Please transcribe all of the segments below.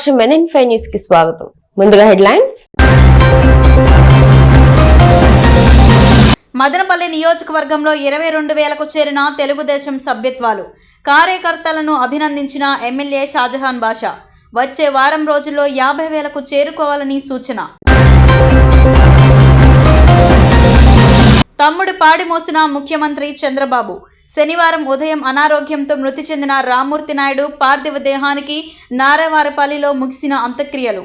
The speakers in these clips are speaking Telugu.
ప్రతిపక్షం మెన్ ఫైవ్ న్యూస్కి స్వాగతం. ముందుగా హెడ్లైన్స్. మదనపల్లి నియోజకవర్గంలో ఇరవై రెండు వేలకు చేరిన తెలుగుదేశం సభ్యత్వాలు. కార్యకర్తలను అభినందించిన ఎమ్మెల్యే షాజహాన్ బాషా వచ్చే వారం రోజుల్లో యాభై వేలకు చేరుకోవాలని సూచన. తమ్ముడు పాడి మోసిన ముఖ్యమంత్రి చంద్రబాబు శనివారం ఉదయం అనారోగ్యంతో మృతి చెందిన రామ్మూర్తి నాయుడు పార్థివ దేహానికి నారావారపల్లిలో ముగిసిన అంత్యక్రియలు.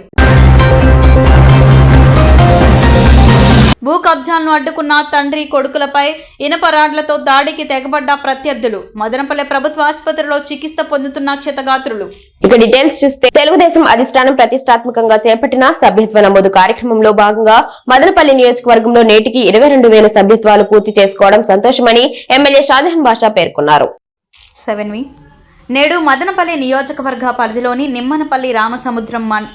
భూ కబ్జాలను అడ్డుకున్న తండ్రి కొడుకులపై ఇనప రాడ్లతో దాడికి తెగబడ్డ ప్రత్యర్థులు. మదనపల్లె ప్రభుత్వ ఆసుపత్రిలో చికిత్స పొందుతున్న క్షతగాత్రులు. ఇక డీటెయిల్స్ చూస్తే తెలుగుదేశం అధిష్టానం ప్రతిష్టాత్మకంగా చేపట్టిన సభ్యత్వ నమోదు కార్యక్రమంలో భాగంగా మదనపల్లి నియోజకవర్గంలో నేటికి ఇరవై రెండు వేల సభ్యత్వాలు పూర్తి చేసుకోవడం సంతోషమని ఎమ్మెల్యే షాజహాన్ బాషా పేర్కొన్నారు. నేడు మదనపల్లి నియోజకవర్గ పరిధిలోని నిమ్మనపల్లి రామసముద్రం మన్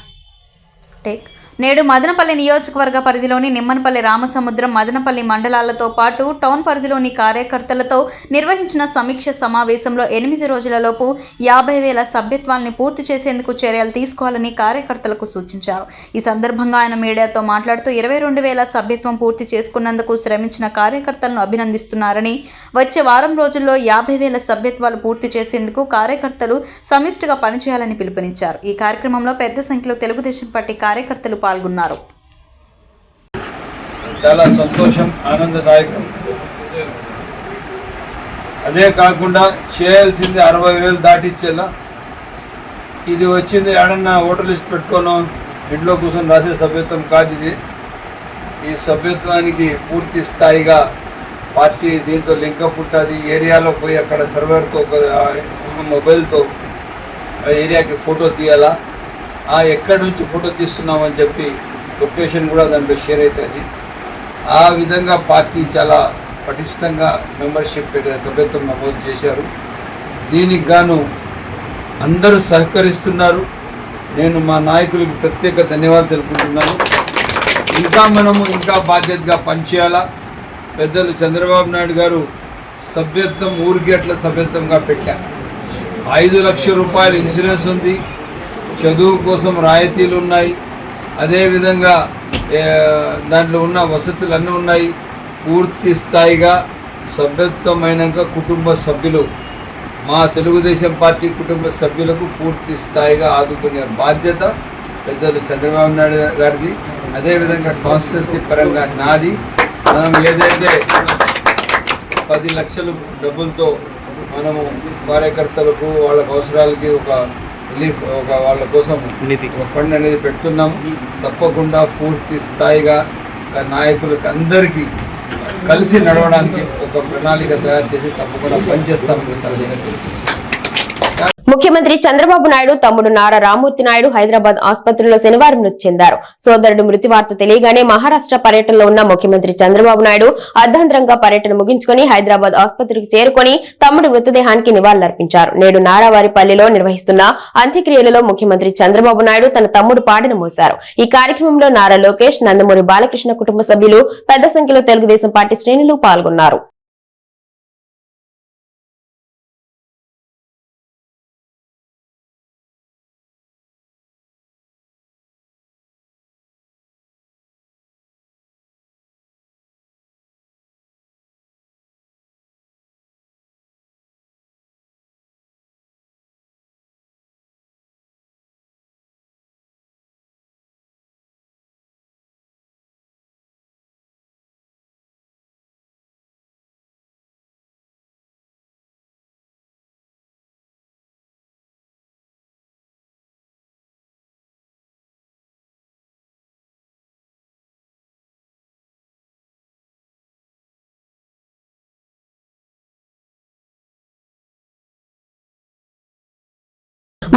టేక్ నేడు మదనపల్లి నియోజకవర్గ పరిధిలోని నిమ్మనపల్లి రామసముద్రం మదనపల్లి మండలాలతో పాటు టౌన్ పరిధిలోని కార్యకర్తలతో నిర్వహించిన సమీక్ష సమావేశంలో ఎనిమిది రోజులలోపు యాభై వేల సభ్యత్వాల్ని పూర్తి చేసేందుకు చర్యలు తీసుకోవాలని కార్యకర్తలకు సూచించారు. ఈ సందర్భంగా ఆయన మీడియాతో మాట్లాడుతూ ఇరవై రెండు వేల సభ్యత్వం పూర్తి చేసుకున్నందుకు శ్రమించిన కార్యకర్తలను అభినందిస్తున్నారని వచ్చే వారం రోజుల్లో యాభై వేల సభ్యత్వాలు పూర్తి చేసేందుకు కార్యకర్తలు సమిష్టిగా పనిచేయాలని పిలుపునిచ్చారు. ఈ కార్యక్రమంలో పెద్ద సంఖ్యలో తెలుగుదేశం పార్టీ కార్యకర్తలు పాల్గొన్నారు. చాలా సంతోషం ఆనందదాయకం. అదే కాకుండా చేయాల్సింది అరవై వేలు దాటిచ్చేలా. ఇది వచ్చింది ఏడన్నా ఓటర్ లిస్ట్ పెట్టుకోను ఇంట్లో కూర్చొని రాసే సభ్యత్వం కాదు ఇది. ఈ సభ్యత్వానికి పూర్తి స్థాయిగా పార్టీ దీంతో లింకప్ ఉంటుంది. ఏరియాలో పోయి అక్కడ సర్వర్తో ఒక మొబైల్తో ఆ ఏరియాకి ఫోటో తీయాలా. ఎక్కడి నుంచి ఫోటో తీస్తున్నామని చెప్పి లొకేషన్ కూడా దాంట్లో షేర్ అవుతుంది. ఆ విధంగా పార్టీ చాలా పటిష్టంగా మెంబర్షిప్ సభ్యత్వం నమోదు చేశారు. దీనికి గాను అందరూ సహకరిస్తున్నారు. నేను మా నాయకులకు ప్రత్యేక ధన్యవాదాలు తెలుపుకుంటున్నాను. ఇంకా మనము ఇంకా బాధ్యతగా పనిచేయాలా? పెద్దలు చంద్రబాబు నాయుడు గారు సభ్యత్వం ఊరికి అట్లా సభ్యత్వంగా పెట్టారు ఐదు లక్షల రూపాయలు ఇన్సూరెన్స్ ఉంది. చదువు కోసం రాయితీలు ఉన్నాయి. అదేవిధంగా దాంట్లో ఉన్న వసతులు అన్నీ ఉన్నాయి. పూర్తి స్థాయిగా సభ్యత్వమైనాక కుటుంబ సభ్యులు. మా తెలుగుదేశం పార్టీ కుటుంబ సభ్యులకు పూర్తి స్థాయిగా ఆదుకునే బాధ్యత పెద్దలు చంద్రబాబు నాయుడు గారిది. అదేవిధంగా కాన్స్టిట్యూన్సీ పరంగా నాది. మనం ఏదైతే పది లక్షలు డబ్బులతో మనము కార్యకర్తలకు వాళ్ళ అవసరాలకి ఒక రిలీఫ్ ఒక వాళ్ళ కోసం ఒక ఫండ్ అనేది పెడుతున్నాము. తప్పకుండా పూర్తి స్థాయిగా నాయకులకు అందరికీ కలిసి నడవడానికి ఒక ప్రణాళిక తయారు చేసి తప్పకుండా పనిచేస్తామని సలహా ముఖ్యమంత్రి చంద్రబాబు నాయుడు తమ్ముడు నారా రామూర్తి నాయుడు హైదరాబాద్ ఆసుపత్రిలో శనివారం మృతి చెందారు. సోదరుడు మృతి వార్త తెలియగానే మహారాష్ట్ర పర్యటనలో ఉన్న ముఖ్యమంత్రి చంద్రబాబు నాయుడు అర్ధాంతరంగా పర్యటన ముగించుకుని హైదరాబాద్ ఆసుపత్రికి చేరుకుని తమ్ముడు మృతదేహానికి నివాళులర్పించారు. నేడు నారావారిపల్లిలో నిర్వహిస్తున్న అంత్యక్రియలలో ముఖ్యమంత్రి చంద్రబాబు నాయుడు తన తమ్ముడు పాడిన మోశారు. ఈ కార్యక్రమంలో నారా లోకేష్ నందమూరి బాలకృష్ణ కుటుంబ సభ్యులు పెద్ద సంఖ్యలో తెలుగుదేశం పార్టీ శ్రేణులు పాల్గొన్నారు.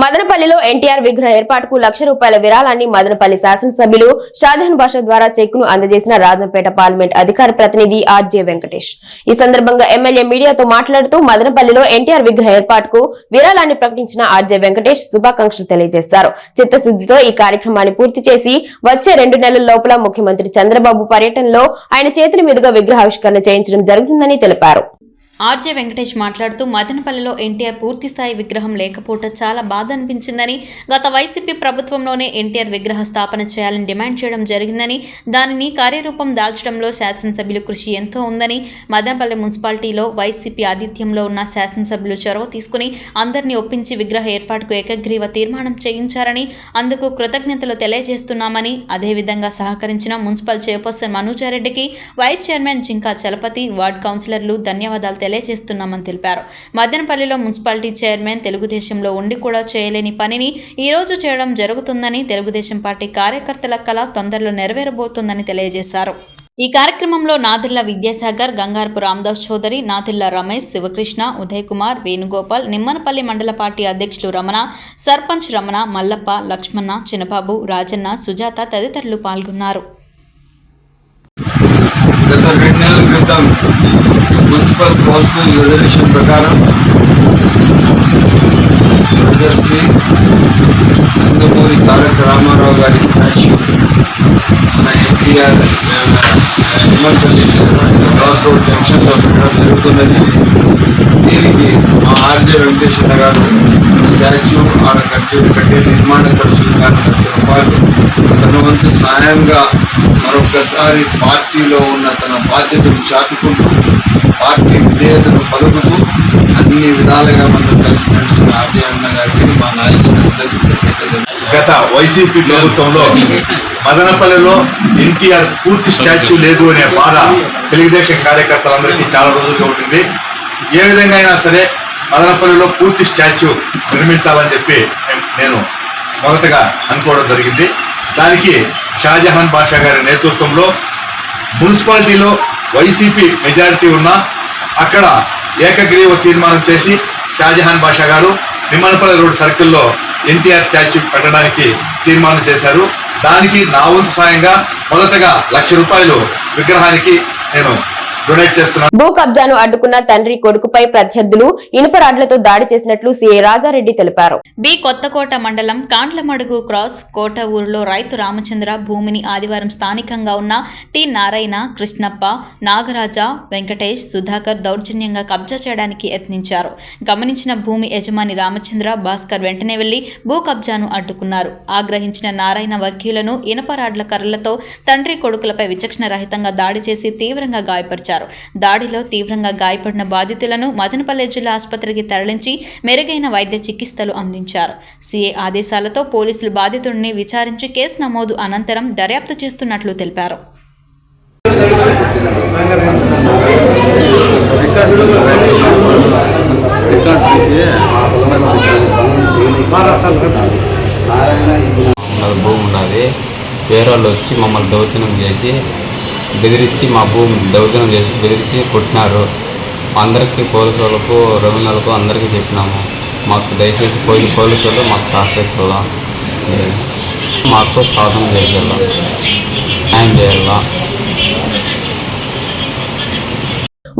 మదనపల్లిలో ఎన్టీఆర్ విగ్రహ ఏర్పాటుకు లక్ష రూపాయల విరాళాన్ని మదనపల్లి శాసనసభ్యులు షాజహాన్ బాషా ద్వారా చెక్కును అందజేసిన రాజంపేట పార్లమెంట్ అధికార ప్రతినిధి ఆర్జే వెంకటేష్. ఈ సందర్భంగా ఎమ్మెల్యే మీడియాతో మాట్లాడుతూ మదనపల్లిలో ఎన్టీఆర్ విగ్రహ ఏర్పాటుకు విరాళాన్ని ప్రకటించిన ఆర్జే వెంకటేష్ శుభాకాంక్షలు తెలియజేశారు. చిత్తశుద్ధితో ఈ కార్యక్రమాన్ని పూర్తి చేసి వచ్చే రెండు నెలల లోపల ముఖ్యమంత్రి చంద్రబాబు పర్యటనలో ఆయన చేతుల మీదుగా విగ్రహావిష్కరణ చేయించడం జరుగుతుందని తెలిపారు. ఆర్జే వెంకటేష్ మాట్లాడుతూ మదనపల్లిలో ఎన్టీఆర్ పూర్తిస్థాయి విగ్రహం లేకపోవటం చాలా బాధ అనిపించిందని గత వైసీపీ ప్రభుత్వంలోనే ఎన్టీఆర్ విగ్రహ స్థాపన చేయాలని డిమాండ్ చేయడం జరిగిందని దానిని కార్యరూపం దాల్చడంలో శాసనసభ్యుల కృషి ఎంతో ఉందని మదనపల్లి మున్సిపాలిటీలో వైసీపీ ఆతిథ్యంలో ఉన్న శాసనసభ్యులు చొరవ తీసుకుని అందరినీ ఒప్పించి విగ్రహ ఏర్పాటుకు ఏకగ్రీవ తీర్మానం చేయించారని అందుకు కృతజ్ఞతలు తెలియజేస్తున్నామని అదేవిధంగా సహకరించిన municipal chairperson మనోజారెడ్డికి vice chairman Jinka Chalapathi ward కౌన్సిలర్లు ధన్యవాదాలు తెలియజేస్తున్నామని తెలిపారు. మదనపల్లిలో మున్సిపాలిటీ చైర్మన్ తెలుగుదేశంలో ఉండి కూడా చేయలేని పనిని ఈ రోజు చేయడం జరుగుతుందని తెలుగుదేశం పార్టీ కార్యకర్తల కళ తొందరలో నెరవేరబోతుందని తెలియజేశారు. ఈ కార్యక్రమంలో నాదిల్ల విద్యాసాగర్ గంగారపు రామదాస్ చౌదరి నాదిల్ల రమేష్ శివకృష్ణ ఉదయ్ కుమార్ వేణుగోపాల్ నిమ్మనపల్లి మండల పార్టీ అధ్యక్షులు రమణ సర్పంచ్ రమణ మల్లప్ప లక్ష్మణ చిన్నబాబు రాజన్న సుజాత తదితరులు పాల్గొన్నారు. రెండు నెలల క్రితం మున్సిపల్ కౌన్సిల్ రిజల్యూషన్ ప్రకారం ఇండస్ట్రీ నందమూరి తారక రామారావు గారి స్టాచ్యూ మన ఎన్టీఆర్ హిమల్పల్లి క్రాస్ రోడ్ జంక్షన్లో పెట్టడం జరుగుతున్నది దీనికి మా ఆర్జే వెంకటేశ్వర గారు స్టాచ్యూ ఆడ కట్టే కట్టే నిర్మాణ ఖర్చులు కానీ లక్ష రూపాయలు తన వంతు సాయంగా మరొకసారి పార్టీలో ఉన్న తన బాధ్యతను చాటుకుంటూ పార్టీ విధేయతను పలుకుతూ అన్ని విధాలుగా మనం కలిసి నడుస్తున్న ఆర్జే అన్న గారికి మా నాయకులందరికీ గత వైసీపీ ప్రభుత్వంలో మదనపల్లిలో ఎన్టీఆర్ పూర్తి స్టాచ్యూ లేదు అనే బాధ తెలుగుదేశం కార్యకర్తలందరికీ చాలా రోజులుగా ఉంటుంది ఏ విధంగా అయినా సరే మదనపల్లిలో పూర్తి స్టాచ్యూ నిర్మించాలని చెప్పి నేను మొదటగా అనుకోవడం జరిగింది. దానికి షాజహాన్ బాషా గారి నేతృత్వంలో మున్సిపాలిటీలో వైసీపీ మెజారిటీ ఉన్నా అక్కడ ఏకగ్రీవ తీర్మానం చేసి షాజహాన్ బాషా గారు నిమ్మనపల్లి రోడ్ సర్కిల్లో ఎన్టీఆర్ స్టాచ్యూ పెట్టడానికి తీర్మానం చేశారు. దానికి నా వంతు సాయంగా మొదటగా లక్ష రూపాయలు విగ్రహానికి నేను భూ కబ్జాను అడ్డుకున్న తండ్రి కొడుకుపై ప్రత్యర్థులు ఇనుప రాడ్లతో దాడి చేసినట్లు సీఐ రాజారెడ్డి తెలిపారు. బి కొత్తకోట మండలం కాండ్లమడుగు క్రాస్ కోట ఊరిలో రైతు రామచంద్ర భూమిని ఆదివారం స్థానికంగా ఉన్న టి నారాయణ కృష్ణప్ప నాగరాజ వెంకటేష్ సుధాకర్ దౌర్జన్యంగా కబ్జా చేయడానికి యత్నించారు. గమనించిన భూమి యజమాని రామచంద్ర భాస్కర్ వెంటనే వెళ్ళి భూ కబ్జాను అడ్డుకున్నారు. ఆగ్రహించిన నారాయణ వర్గీయులను ఇనపరాడ్ల కర్రలతో తండ్రి కొడుకులపై విచక్షణ రహితంగా దాడి చేసి తీవ్రంగా గాయపరిచారు. దాడిలో తీవ్రంగా గాయపడిన బాధితులను మదనపల్లె జిల్లా ఆసుపత్రికి తరలించి మెరుగైన వైద్య చికిత్సలు అందించారు. సీఏ ఆదేశాలతో పోలీసులు బాధితుడిని విచారించి కేసు నమోదు అనంతరం దర్యాప్తు చేస్తున్నట్లు తెలిపారు. భూమి ఉన్నది. వేరే వాళ్ళు వచ్చి మమ్మల్ని దౌర్జన్యం చేసి బెదిరించి మా భూమి దౌర్జన్యం చేసి బెదిరించి కొట్టినారు. అందరికీ పోలీసు వాళ్ళకు రెవెన్యూలకు అందరికీ చెప్పినాము. మాకు దయచేసి పోయిన పోలీసు వాళ్ళు మాకు సహకరించాలా? మాకు సాధన చేయాలా న్యాయం చేయాలా?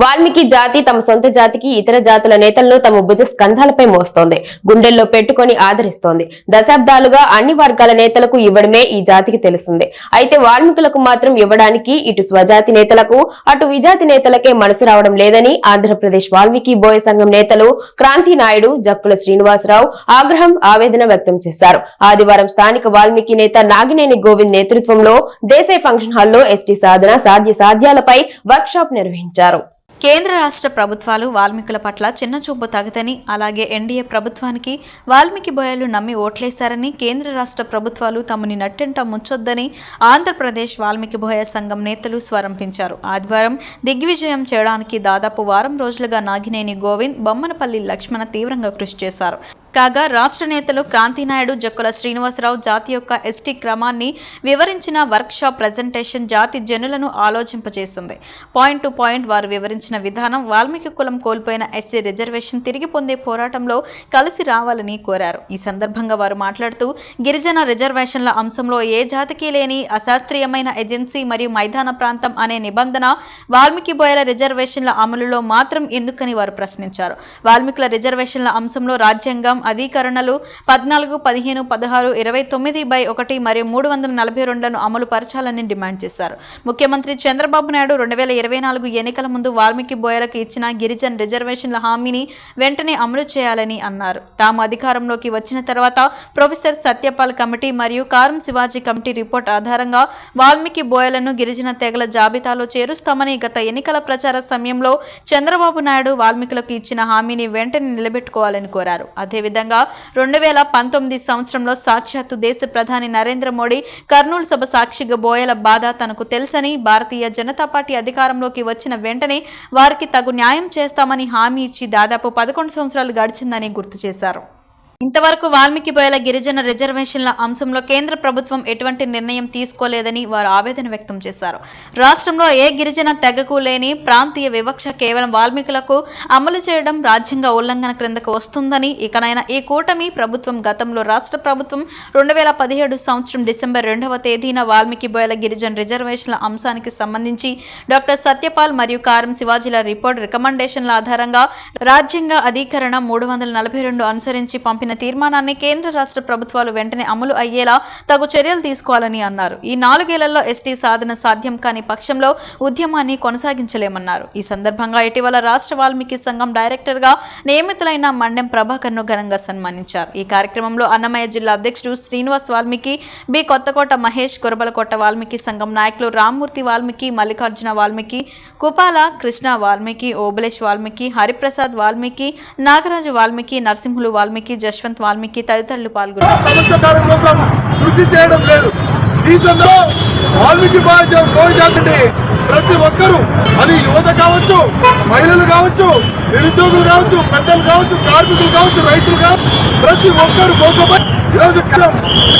వాల్మీకి జాతి తమ సొంత జాతికి ఇతర జాతుల నేతలను తమ భుజ స్కంధాలపై మోస్తోంది. గుండెల్లో పెట్టుకొని ఆదరిస్తోంది. దశాబ్దాలుగా అన్ని వర్గాల నేతలకు ఇవ్వడమే ఈ జాతికి తెలుస్తుంది అయితే వాల్మీకులకు మాత్రం ఇవ్వడానికి ఇటు స్వజాతి నేతలకు అటు విజాతి నేతలకే మనసు రావడం లేదని ఆంధ్రప్రదేశ్ వాల్మీకి బోయ సంఘం నేతలు క్రాంతి నాయుడు జక్కుల శ్రీనివాసరావు ఆగ్రహం ఆవేదన వ్యక్తం చేశారు. ఆదివారం స్థానిక వాల్మీకి నేత నాగినేని గోవింద్ నేతృత్వంలో దేశాయ్ ఫంక్షన్ హాల్లో ఎస్టీ సాధన సాధ్య సాధ్యాలపై వర్క్షాప్ నిర్వహించారు. కేంద్ర రాష్ట్ర ప్రభుత్వాలు వాల్మీకుల పట్ల చిన్న చూపు తగదని అలాగే ఎన్డీఏ ప్రభుత్వానికి వాల్మీకి బోయలు నమ్మి ఓట్లేశారని కేంద్ర రాష్ట్ర ప్రభుత్వాలు తమని నట్టెంట ముంచొద్దని ఆంధ్రప్రదేశ్ వాల్మీకి బోయ సంఘం నేతలు స్వరంపించారు. ఆదివారం దిగ్విజయం చేయడానికి దాదాపు వారం రోజులుగా నాగినేని గోవింద్ బొమ్మనపల్లి లక్ష్మణ తీవ్రంగా కృషి చేశారు. కాగా రాష్ట్ర నేతలు క్రాంతినాయుడు జక్కుల శ్రీనివాసరావు జాతి యొక్క ఎస్టీ క్రమాన్ని వివరించిన వర్క్షాప్ ప్రజెంటేషన్ జాతి జనులను ఆలోచింపజేసింది. పాయింట్ టు పాయింట్ వారు వివరించిన విధానం వాల్మీకి కులం కోల్పోయిన ఎస్సీ రిజర్వేషన్ తిరిగి పొందే పోరాటంలో కలిసి రావాలని కోరారు. ఈ సందర్భంగా వారు మాట్లాడుతూ గిరిజన రిజర్వేషన్ల అంశంలో ఏ జాతికి లేని అశాస్త్రీయమైన ఏజెన్సీ మరియు మైదాన ప్రాంతం అనే నిబంధన వాల్మీకి బోయల రిజర్వేషన్ల అమలులో మాత్రం ఎందుకని వారు ప్రశ్నించారు. వాల్మీకుల రిజర్వేషన్ల అంశంలో రాజ్యాంగం అధికరణలు పద్నాలుగు పదిహేను పదహారు ఇరవై తొమ్మిది బై ఒకటి మరియు మూడు వందల నలభై రెండులను అమలు పరచాలని డిమాండ్ చేశారు. ముఖ్యమంత్రి చంద్రబాబు నాయుడు రెండు వేల ఇరవై నాలుగు ఎన్నికల ముందు వాల్మీకి బోయలకు ఇచ్చిన గిరిజన రిజర్వేషన్ల హామీని వెంటనే అమలు చేయాలని అన్నారు. తాము అధికారంలోకి వచ్చిన తర్వాత ప్రొఫెసర్ సత్యపాల్ కమిటీ మరియు కారం శివాజీ కమిటీ రిపోర్ట్ ఆధారంగా వాల్మీకి బోయలను గిరిజన తెగల జాబితాలో చేరుస్తామని గత ఎన్నికల ప్రచార సమయంలో చంద్రబాబు నాయుడు వాల్మీకులకు ఇచ్చిన హామీని వెంటనే నిలబెట్టుకోవాలని కోరారు. అదేవిధంగా రెండు వేల పంతొమ్మిది సంవత్సరంలో సాక్షాత్తు దేశ ప్రధాని నరేంద్ర మోడీ కర్నూలు సభ సాక్షిగా బోయల బాధ తనకు తెలుసని భారతీయ జనతా పార్టీ అధికారంలోకి వచ్చిన వెంటనే వారికి తగు న్యాయం చేస్తామని హామీ ఇచ్చి దాదాపు పదకొండు సంవత్సరాలు గడిచిందని గుర్తు చేశారు. ఇంతవరకు వాల్మీకి బోయల గిరిజన రిజర్వేషన్ల అంశంలో కేంద్ర ప్రభుత్వం ఎటువంటి నిర్ణయం తీసుకోలేదని వారు ఆవేదన వ్యక్తం చేశారు. రాష్ట్రంలో ఏ గిరిజన తెగకు లేని ప్రాంతీయ వివక్ష కేవలం వాల్మీకులకు అమలు చేయడం రాజ్యాంగ ఉల్లంఘన క్రిందకు వస్తుందని ఇకనైనా ఈ కూటమి ప్రభుత్వం గతంలో రాష్ట్ర ప్రభుత్వం రెండు వేల పదిహేడు సంవత్సరం డిసెంబర్ రెండవ తేదీన వాల్మీకి బోయల గిరిజన రిజర్వేషన్ల అంశానికి సంబంధించి డాక్టర్ సత్యపాల్ మరియు కారం శివాజీల రిపోర్ట్ రికమెండేషన్ల ఆధారంగా రాజ్యాంగ అధికరణ మూడు వందల నలభై రెండు అనుసరించి పంపిన తీర్మానాన్ని కేంద్ర రాష్ట్ర ప్రభుత్వాలు వెంటనే అమలు అయ్యేలా తగు చర్యలు తీసుకోవాలని అన్నారు. ఈ నాలుగేళ్ళలో ఎస్టీ సాధన సాధ్యం కాని పక్షంలో ఉద్యమాన్ని కొనసాగించలేమన్నారు. ఈ సందర్భంగా ఇటీవల రాష్ట్ర వాల్మీకి సంఘం డైరెక్టర్గా నియమితులైన మండెం ప్రభాకర్ను ఘనంగా సన్మానించారు. ఈ కార్యక్రమంలో అన్నమయ్య జిల్లా అధ్యక్షుడు శ్రీనివాస్ వాల్మీకి బి కొత్తకోట మహేష్ కురబలకోట వాల్మీకి సంఘం నాయకులు రామ్మూర్తి వాల్మీకి మల్లికార్జున వాల్మీకి కుపాల కృష్ణ వాల్మీకి ఓబలేష్ వాల్మీకి హరిప్రసాద్ వాల్మీకి నాగరాజు వాల్మీకి నరసింహులు వాల్మీకి యశ్వంత్ వాల్మీకి తదితరులు పాల్గొన్నారు. సమస్యకారం కోసం కృషి చేయడం లేదు. ఈ వాల్మీకి భోజాతిని ప్రతి ఒక్కరూ అది యువత కావచ్చు మహిళలు కావచ్చు నిరుద్యోగులు కావచ్చు పెద్దలు కావచ్చు కార్మికులు కావచ్చు రైతులు కావచ్చు ప్రతి ఒక్కరు మోసపోయి ఈరోజు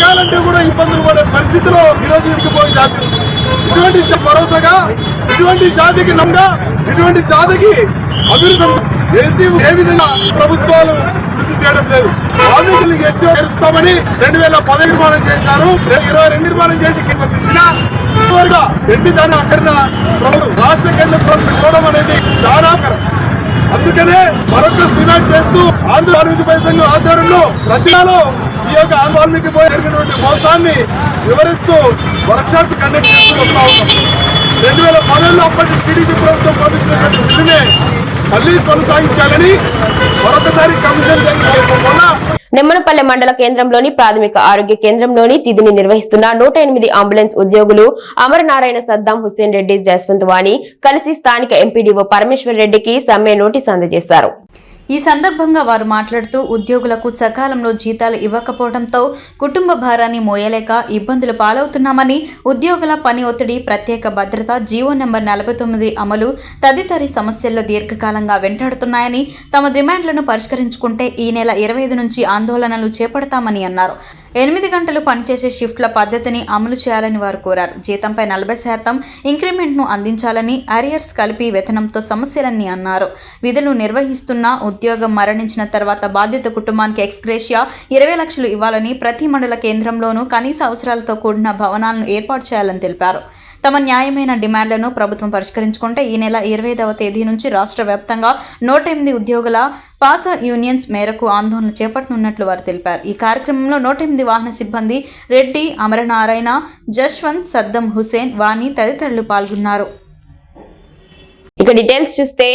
కాలంటే కూడా ఇబ్బందులు పడే పరిస్థితిలో ఈరోజు ఇరికిపోయే జాతి ఇటువంటి భరోసాగా ఇటువంటి జాతికి నమ్మగా ఇటువంటి జాతికి అభివృద్ధి ఏ విధంగా ప్రభుత్వాలు కృషి చేయడం లేదు. వాల్మీకులు ఎస్టీ చేరుస్తామని రెండు వేల పది నిర్మాణం చేశారు. ఇరవై రెండు నిర్మాణం చేసి పంపించిన ఇప్పటివరకు ఎన్ని దాన్ని అక్కడ రాష్ట్ర కేంద్ర ప్రభుత్వం పోవడం అనేది చాలా అందుకనే మరొక డిమాండ్ చేస్తూ ఆంధ్ర వాల్మీకి పై సంఘం ఆధ్వర్యంలో ప్రతిలో ఈ యొక్క ఆంధ్ర వాల్మీకి పోయి జరిగినటువంటి మోసాన్ని వివరిస్తూ వర్క్షాప్ కండక్ట్ చేస్తూ వస్తా ఉన్నాం. రెండు వేల పదవుల్లో అప్పటి టీడీపీ ప్రభుత్వం పంపించినటువంటి బిల్లునే మళ్ళీ కొనసాగించాలని మరొకసారి కమిషన్ వల్ల నిమ్మనపల్లె మండల కేంద్రంలోని ప్రాథమిక ఆరోగ్య కేంద్రంలోని తిథిని నిర్వహిస్తున్న నూట ఎనిమిది అంబులెన్స్ ఉద్యోగులు అమరనారాయణ సద్దాం హుస్సేన్ రెడ్డి జస్వంత్ వాణి కలిసి స్థానిక ఎంపీడీఓ పరమేశ్వర్ రెడ్డికి సమ్మె నోటీసు అందజేశారు. ఈ సందర్భంగా వారు మాట్లాడుతూ ఉద్యోగులకు సకాలంలో జీతాలు ఇవ్వకపోవడంతో కుటుంబ భారాన్ని మోయలేక ఇబ్బందులు పాలవుతున్నామని ఉద్యోగుల పని ఒత్తిడి ప్రత్యేక భద్రత జీవో నెంబర్ నలభై తొమ్మిది అమలు తదితరి సమస్యల్లో దీర్ఘకాలంగా వెంటాడుతున్నాయని తమ డిమాండ్లను పరిష్కరించుకుంటే ఈ నెల ఇరవై ఐదు నుంచి ఆందోళనలు చేపడతామని అన్నారు. ఎనిమిది గంటలు పనిచేసే షిఫ్ట్ల పద్ధతిని అమలు చేయాలని వారు కోరారు. జీతంపై నలభై శాతం ఇంక్రిమెంట్ను అందించాలని అరియర్స్ కలిపి వేతనంతో సమస్యలన్నీ అన్నారు. విధులు నిర్వహిస్తున్న ఉద్యోగం మరణించిన తర్వాత బాధిత కుటుంబానికి ఎక్స్గ్రేషియా ఇరవై లక్షలు ఇవ్వాలని ప్రతి మండల కేంద్రంలోనూ కనీస అవసరాలతో కూడిన భవనాలను ఏర్పాటు చేయాలని తెలిపారు. తమ న్యాయమైన డిమాండ్లను ప్రభుత్వం పరిష్కరించుకుంటే ఈ నెల ఇరవైదవ తేదీ నుంచి రాష్ట్ర వ్యాప్తంగా నూట ఎనిమిది ఉద్యోగుల పాస యూనియన్స్ మేరకు ఆందోళన చేపట్టనున్నట్లు వారు తెలిపారు. ఈ కార్యక్రమంలో నూట ఎనిమిది వాహన సిబ్బంది రెడ్డి అమరనారాయణ జశ్వంత్ సద్దం హుసేన్ వాణి తదితరులు పాల్గొన్నారు. ఇక డీటెయిల్స్ చూస్తే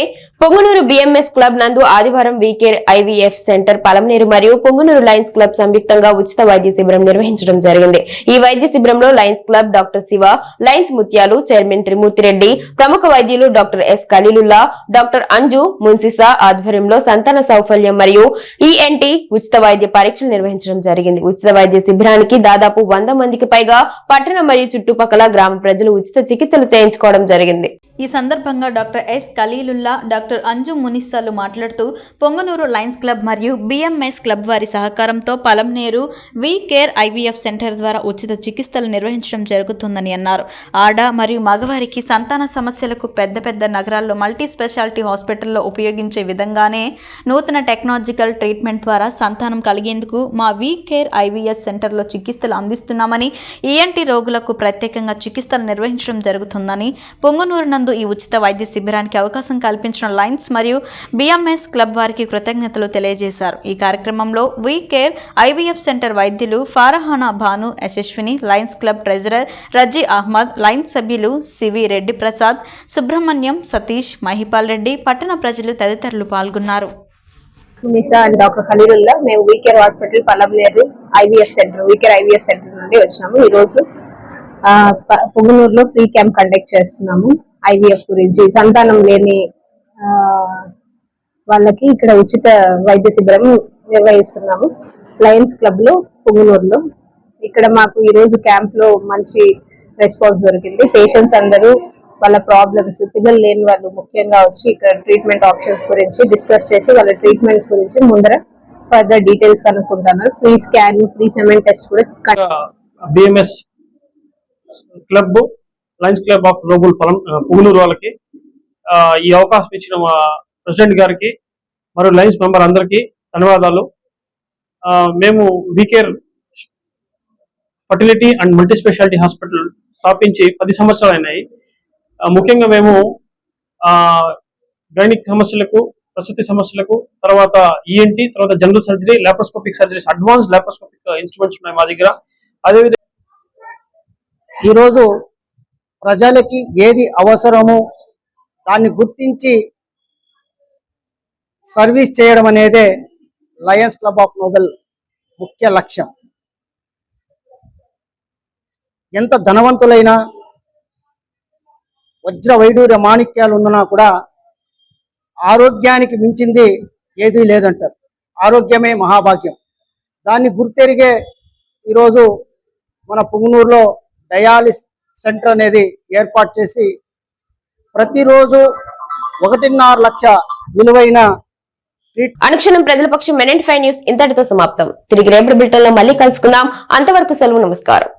పొంగునూరు బిఎంఎస్ క్లబ్ నందు ఆదివారం వీకేర్ ఐవీఎఫ్ సెంటర్ పలమనేరు మరియు పొంగునూరు లయన్స్ క్లబ్ సంయుక్తంగా ఉచిత వైద్య శిబిరం నిర్వహించడం జరిగింది. ఈ వైద్య శిబిరంలో Lions club doctor Shiva Lions Mutyalu chairman Trimurthy Reddy ప్రముఖ వైద్యులు doctor S Khaleelullah doctor Anju Munisa ఆధ్వర్యంలో సంతాన సౌఫల్యం మరియు ఈఎన్టీ ఉచిత వైద్య పరీక్షలు నిర్వహించడం జరిగింది. ఉచిత వైద్య శిబిరానికి దాదాపు వంద మందికి పైగా పట్టణం మరియు చుట్టుపక్కల గ్రామ ప్రజలు ఉచిత చికిత్సలు చేయించుకోవడం జరిగింది. ఈ సందర్భంగా doctor S Khaleelullah doctor Anju మునిస్సాలు మాట్లాడుతూ పొంగనూరు లయన్స్ క్లబ్ మరియు బిఎంఎస్ క్లబ్ వారి సహకారంతో Palamaner we care IVF centre ద్వారా ఉచిత చికిత్సలు నిర్వహించడం జరుగుతుందని అన్నారు. ఆడ మరియు మగవారికి సంతాన సమస్యలకు పెద్ద పెద్ద నగరాల్లో మల్టీ స్పెషాలిటీ హాస్పిటల్లో ఉపయోగించే విధంగానే నూతన టెక్నాలజికల్ ట్రీట్మెంట్ ద్వారా సంతానం కలిగేందుకు మా వి కేర్ ఐవీఎస్ సెంటర్లో చికిత్సలు అందిస్తున్నామని ఈఎన్టీ రోగులకు ప్రత్యేకంగా చికిత్సలు నిర్వహించడం జరుగుతుందని పొంగనూరు నందు నందు ఈ ఉచిత వైద్య శిబిరానికి అవకాశం కల్పించిన లయన్స్ మరియు బిఎంఎస్ క్లబ్ వారికి కృతజ్ఞతలు తెలియజేశారు. ఈ కార్యక్రమంలో వీ కేర్ ఐవీఎఫ్ సెంటర్ వైద్యులు Farhana Bhanu Yashaswini Lions club treasurer Razi Ahmed Lions సభ్యులు సివి రెడ్డి ప్రసాద్ సుబ్రహ్మణ్యం సతీష్ మహిపాల్ రెడ్డి పట్టణ ప్రజలు తదితరులు పాల్గొన్నారు. నిసా అండ్ డాక్టర్ ఖలీలుల్లా మేము we care hospital Palamaner IVF centre we care IVF centre నుండి వచ్చినాము. ఈ రోజు ఫ్రీ క్యాంప్ కండక్ట్ చేస్తున్నాము. ఐవీఎఫ్ గురించి సంతానం లేని వాళ్ళకి ఇక్కడ ఉచిత వైద్య శిబిరం నిర్వహిస్తున్నాము. లయన్స్ క్లబ్లో పుంగనూరులో. ఇక్కడ మాకు ఈ రోజు క్యాంప్లో మంచి రెస్పాన్స్ దొరికింది. పేషెంట్స్ అందరూ వాళ్ళ ప్రాబ్లమ్స్ పిల్లలు లేని వాళ్ళు ముఖ్యంగా వచ్చి ఇక్కడ ట్రీట్మెంట్ ఆప్షన్స్ గురించి డిస్కస్ చేసి వాళ్ళ ట్రీట్మెంట్స్ గురించి ముందర further details కనుక్కుంటున్నారు free scan free semen test కూడా BMS club Lions club of global పొలం పుగులూరు వాళ్ళకి ఈ అవకాశం ఇచ్చిన మా ప్రెసిడెంట్ గారికి మరియు లైన్స్ మెంబర్ అందరికీ ధన్యవాదాలు. మేము V Care fertility and multi speciality hospital స్థాపించి పది సంవత్సరాలు అయినాయి. ముఖ్యంగా మేము గైనిక్ సమస్యలకు ప్రసూతి సమస్యలకు తర్వాత ఈఎన్టీ తర్వాత general surgery laparoscopic surgeries advance laparoscopic instruments ఉన్నాయి మా దగ్గర. అదేవిధంగా ఈరోజు ప్రజలకి ఏది అవసరమో దాన్ని గుర్తించి సర్వీస్ చేయడం అనేదే లయన్స్ క్లబ్ ఆఫ్ నోబెల్ ముఖ్య లక్ష్యం. ఎంత ధనవంతులైనా వజ్ర వైడూర్య మాణిక్యాలు ఉన్నా కూడా ఆరోగ్యానికి మించింది ఏదీ లేదంటారు. ఆరోగ్యమే మహాభాగ్యం. దాన్ని గుర్తెరిగే ఈరోజు మన పుంగనూరులో డయాలిస్ సెంటర్ అనేది ఏర్పాటు చేసి ప్రతిరోజు ఒకటిన్నర లక్ష విలువైన అనుక్షణం ప్రజల పక్షం మెనెంట్ ఫైవ్ న్యూస్ ఇంతటితో సమాప్తం. తిరిగి రేపటి బిల్టన్లో మళ్ళీ కలుసుకుందాం. అంతవరకు సెలవు నమస్కారం.